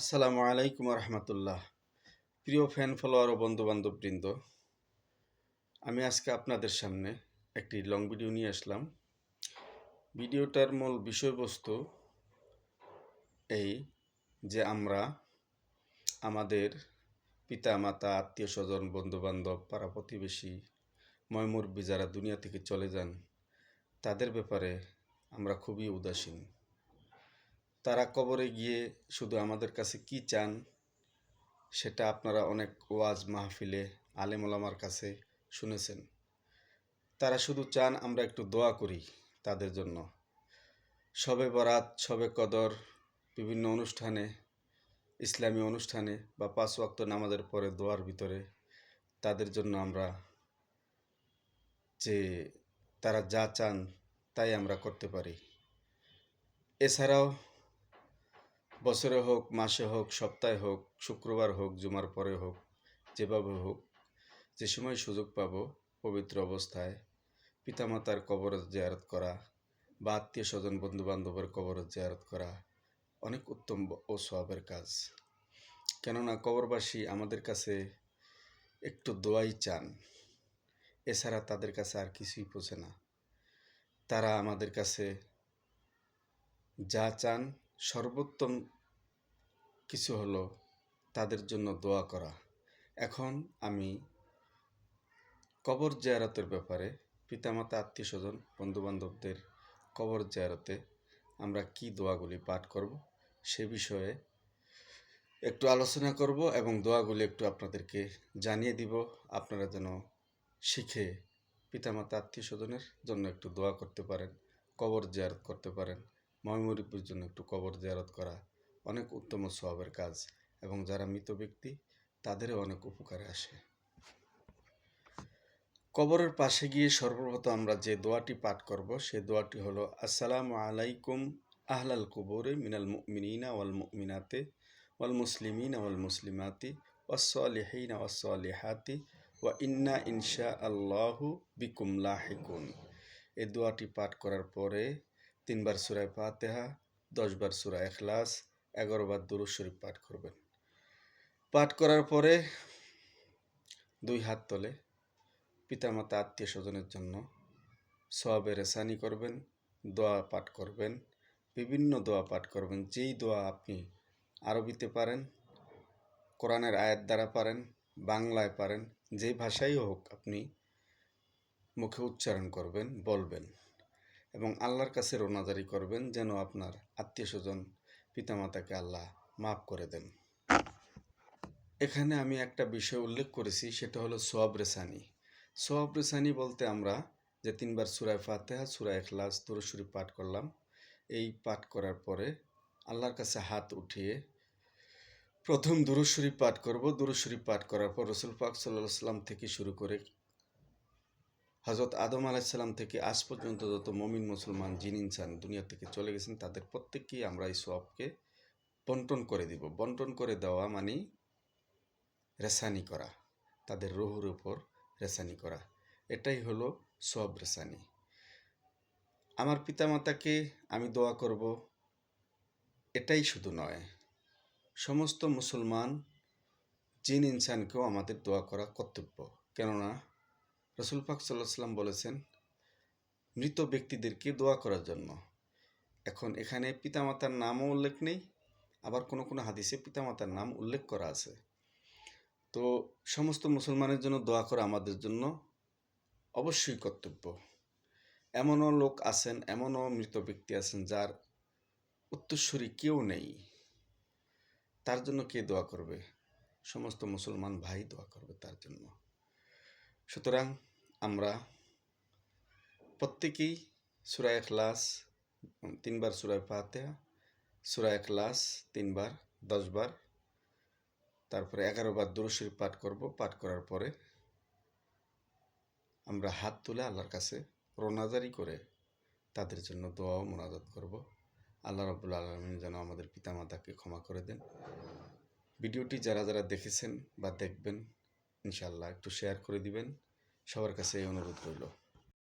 আসসালামু আলাইকুম রহমতুল্লাহ প্রিয় ফ্যান ফলোয়ার ও বন্ধু বান্ধববৃন্দ আমি আজকে আপনাদের সামনে একটি লং ভিডিও নিয়ে আসলাম। ভিডিওটার মূল বিষয়বস্তু এই যে আমরা আমাদের পিতা মাতা আত্মীয় স্বজন বন্ধু বান্ধব পাড়া প্রতিবেশী ময়মুরবি যারা দুনিয়া থেকে চলে যান, তাদের ব্যাপারে আমরা খুবই উদাসীন। তারা কবরে গিয়ে শুধু আমাদের কাছে কি চান, সেটা আপনারা অনেক ওয়াজ মাহফিলে আলেমলামার কাছে শুনেছেন। তারা শুধু চান আমরা একটু দোয়া করি তাদের জন্য। সবে বরাত সবে কদর, বিভিন্ন অনুষ্ঠানে, ইসলামী অনুষ্ঠানে বা পাঁচ ওয়াক্ত নামাজের পরে দোয়ার ভিতরে তাদের জন্য আমরা যে তারা যা চান তাই আমরা করতে পারি। এছাড়াও বছরে হোক, মাসে হোক, সপ্তাহে হোক, শুক্রবার হোক, জুমার পরে হোক, যেভাবে হোক, যে সময় সুযোগ পাব, পবিত্র অবস্থায় পিতামাতার কবর জিয়ারত করা বা আত্মীয় স্বজন বন্ধু বান্ধবের কবর জিয়ারত করা অনেক উত্তম ও সবের কাজ। কেননা কবরবাসী আমাদের কাছে একটু দোয়াই চান, এছাড়া তাদের কাছে আর কিছুই পৌঁছে না। তারা আমাদের কাছে যা চান সর্বোত্তম কিছু হলো তাদের জন্য দোয়া করা। এখন আমি কবর জিয়ারতের ব্যাপারে পিতামাতা আত্মীয় স্বজন বন্ধুবান্ধবদের কবর জিয়ারতে আমরা কি দোয়াগুলি পাঠ করব সে বিষয়ে একটু আলোচনা করব এবং দোয়াগুলি একটু আপনাদেরকে জানিয়ে দিব। আপনারা যেন শিখে পিতামাতা আত্মীয় স্বজনের জন্য একটু দোয়া করতে পারেন, কবর জিয়ারত করতে পারেন। ময়মরিপুর জন্য একটু কবর জিয়ারত করা অনেক উত্তম স্বভাবের কাজ এবং যারা মৃত ব্যক্তি, তাদেরও অনেক উপকারে আসে। কবরের পাশে গিয়ে সর্বপ্রথম আমরা যে দোয়াটি পাঠ করব, সে দোয়াটি হলো, আসসালামু আলাইকুম আহলাল কুবরে মিনাল মুমিনিনা ওয়াল মুমিনাতে ওয়াল মুসলিমিনা ওয়াল মুসলিমাতি ওয়াসলিহিনা ওয়াসলিহাতি ওয়া ইন্না ইনশা আল্লাহু বিকুম লাহিকুন। এই দোয়াটি পাঠ করার পরে তিনবার সুরায় ফাতেহা, দশবার সুরা এখলাস এগারো বার দুরুদ শরীফ পাঠ করবেন। পাঠ করার পরে দুই হাত তলে পিতামাতা আত্মীয় স্বজনের জন্য সবের রেসানি করবেন, দোয়া পাঠ করবেন, বিভিন্ন দোয়া পাঠ করবেন। যেই দোয়া আপনি আরবিতে পারেন, কোরআনের আয়াত দ্বারা পারেন, বাংলায় পারেন, যেই ভাষাই হোক আপনি মুখে উচ্চারণ করবেন, বলবেন। এবং আল্লাহর কাছে রোনাজারি করবেন যেন আপনার আত্মীয় স্বজন পিতামাতাকে আল্লাহ মাফ করে দেন। এখানে আমি একটা বিষয় উল্লেখ করেছি, সেটা হলো সোয়াব রেসানি। সোয়াব রেসানি বলতে আমরা যে তিনবার সুরায় ফাতেহা সুরায় এখলাস দুরুশরী পাঠ করলাম। এই পাঠ করার পরে আল্লাহর কাছে হাত উঠিয়ে প্রথম দুরুশরী পাঠ করব। দুরুশরী পাঠ করার পর রসুল পাক সাল্লাহ সাল্লাম থেকে শুরু করে হজরত আদম আলাইসাল্লাম থেকে আজ পর্যন্ত যত মমিন মুসলমান, জিন, ইনসান দুনিয়া থেকে চলে গেছেন, তাদের প্রত্যেককেই আমরা এই সবকে বন্টন করে দিব। বন্টন করে দেওয়া মানে রেসানি করা, তাদের রুহুর উপর রেসানি করা। এটাই হলো সব রেসানি। আমার পিতামাতাকে আমি দোয়া করব, এটাই শুধু নয়, সমস্ত মুসলমান, জিন, ইনসানকেও আমাদের দোয়া করা কর্তব্য। কেননা রসুল পাক সাল্লাহ সাল্লাম বলেছেন, মৃত ব্যক্তিদেরকে দোয়া করার জন্য। এখন এখানে পিতামাতার নামও উল্লেখ নেই, আবার কোনো কোনো হাদিসে পিতামাতার নাম উল্লেখ করা আছে। তো সমস্ত মুসলমানের জন্য দোয়া করা আমাদের জন্য অবশ্যই কর্তব্য। এমনও লোক আছেন, এমনও মৃত ব্যক্তি আছেন যার উত্তরস্বরী কেউ নেই। তার জন্য কে দোয়া করবে? সমস্ত মুসলমান ভাই দোয়া করবে তার জন্য। সুতরাং আমরা প্রত্যেকেই সুরা এখলাস তিনবার সুরায় ফাতেহা, সুরা এখলাস তিনবার, দশবার, তারপরে এগারো বার দুরুশরীফ পাঠ করব। পাঠ করার পরে আমরা হাত তুলে আল্লাহর কাছে রোনাজারি করে তাদের জন্য দোয়াও মোনাজাত করব। আল্লাহ রবুল আলমিন যেন আমাদের পিতামাতাকে ক্ষমা করে দেন। ভিডিওটি যারা যারা দেখেছেন বা দেখবেন ইনশাল্লাহ একটু শেয়ার করে দিবেন। সবার কাছে এই অনুরোধ রইল।